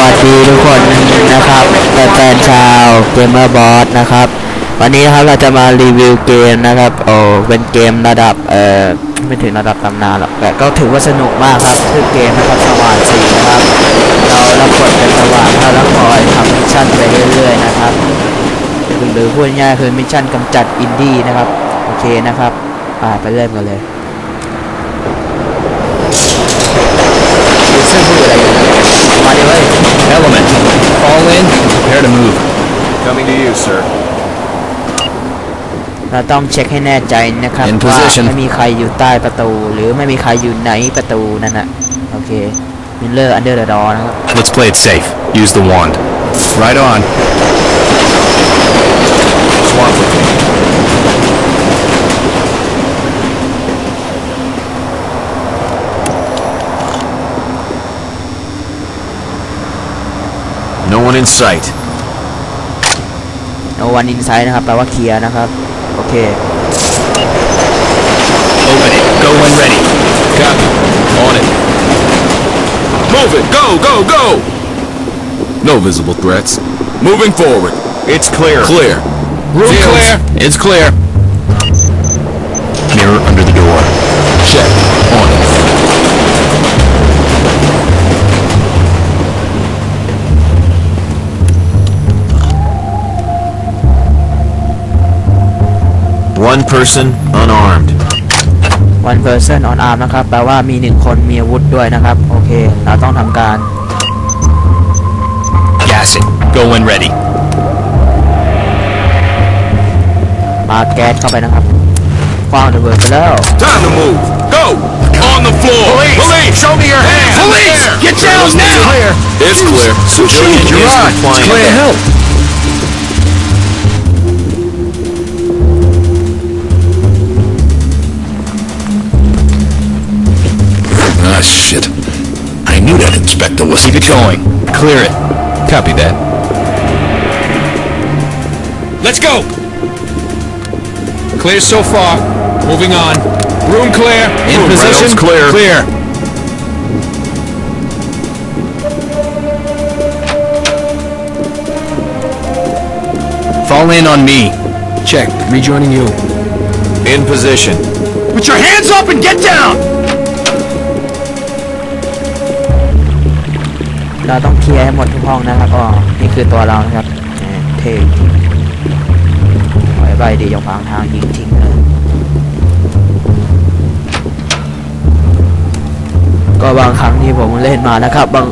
วัสดีทุกคนนะครับแฟนๆชาวเกมเมอร์บอสนะครับ วันนี้นะครับเราจะมารีวิวเกมนะครับโอ้เป็นเกมระดับเอ่อไม่ถึงระดับตำนานหรอกแต่ก็ถือว่าสนุกมากครับคือเกมนะครับสว่านสีนะครับ เรารับบทเป็นสว่านครับแล้วคอยทำมิชชั่นไปเรื่อยๆนะครับหรือพูดง่ายๆคือมิชชั่นกำจัดอินดี้นะครับโอเคนะครับไปไปเริ่มกันเลยซึ่งพูดอะไรอยู่มาดิเว้ย Element. Fall in. Prepare to move. Coming to you, sir. เราต้องเช็คให้แน่ใจนะครับ In ว่า position ไม่มีใครอยู่ใต้ประตู หรือไม่มีใครอยู่ในประตูนั่นนะโอเคมิลเลอร์อันเดอร์เดอะดอนะครับ Let's play it safe. Use the wand. Right on. Swamp with me. No one in sight. โนวันอินไซด์นะครับแปลว่าเคลียร์นะครับ โอเค Open it. Go when ready. Copy. On it. Move it. Go, go, go! No visible threats. Moving forward. It's clear. Clear. Room Fields. clear. It's clear. Mirror under the door. One person unarmed. one person on arm นะครับ แปลว่ามีหนึ่งคนมีอาวุธด้วยนะครับ โอเค เราต้องทำการ Gas it. Go when ready. ปาแก๊สเข้าไปนะครับคว้างระเบิดไปแล้ว Time to move. Go! On the floor. Police! Show me your hands. Police! Get down It's now. clear. It's clear. Civilian You're is on. compliant. It's clear. Help. Shit. I knew that inspector was... Keep it going. Clear it. Copy that. Let's go! Clear so far. Moving on. Room clear. In Room, position. Clear. Clear. Fall in on me. Check. Rejoining you. In position. Put your hands up and get down! เราต้องเคลียร์ให้หมดทุกห้องนะครับอ๋อนี่คือตัวเรานะครับเท่จริงปล่อยใบดีอย่าขวางทางยิงทิ้งเลยก็บางครั้งที่ผมเล่นมานะครับ บาง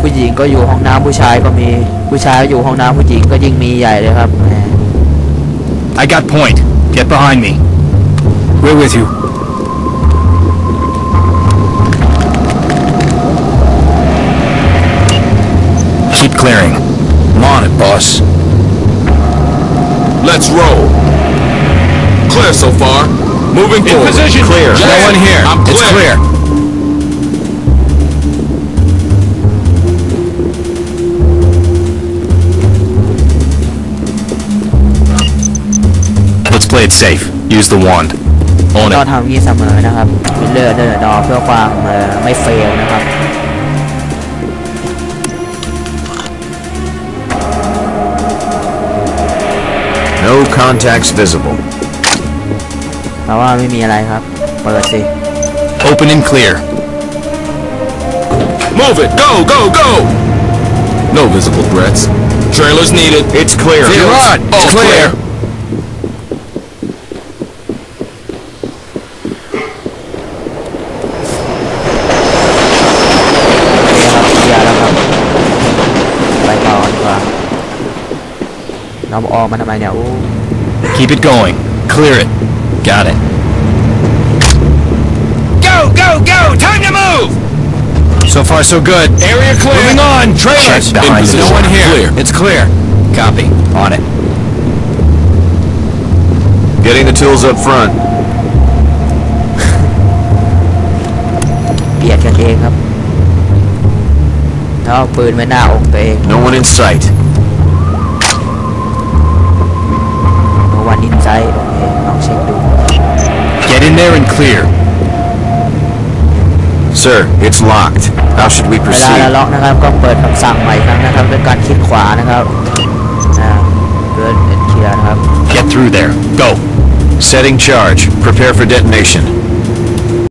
ผู้หญิงก็อยู่ห้องน้ำผู้ชายก็มีผู้ชายอยู่ห้องน้ำผู้หญิงก็ยิ่งมีใหญ่เลยครับ I got point. Get behind me. We're with you. Keep clearing. I'm on it, boss. Let's roll. Clear so far. Moving forward. position. Clear. No one here. I'm It's clear. Let's play it safe. Use the wand. On ต้อง it. ทำอย่างนี้เสมอนะครับเป็นเลือดเดินดอเพื่อความเอ่อไม่เฟลนะครับ contacts visible. แปลว่าไม่มีอะไรครับ เปิดสิ Open and clear. Move it. Go, go, go! No visible threats. Trailers needed. It's clear. You're on. All It's clear. clear. I'm all man I know. Keep it going. Clear it. Got it. Go, go, go! Time to move! So far, so good. Area clear. Moving on. Trailers. Check behind no one here. Clear. It's clear. Copy. On it. Getting the tools up front. No one in sight. โนวันอินไซด์โอเคลองเช็คดู Get in there and clear. Sir, it's locked. How should we เวลาเราล็อกนะครับก็เปิดคำสั่งใหม่ครั้งนะครับด้วยการคลิกขวานะครับอ่าเกิดเอ็นเคลียร์นะครับ Get through there. Go. Setting charge. Prepare for detonation.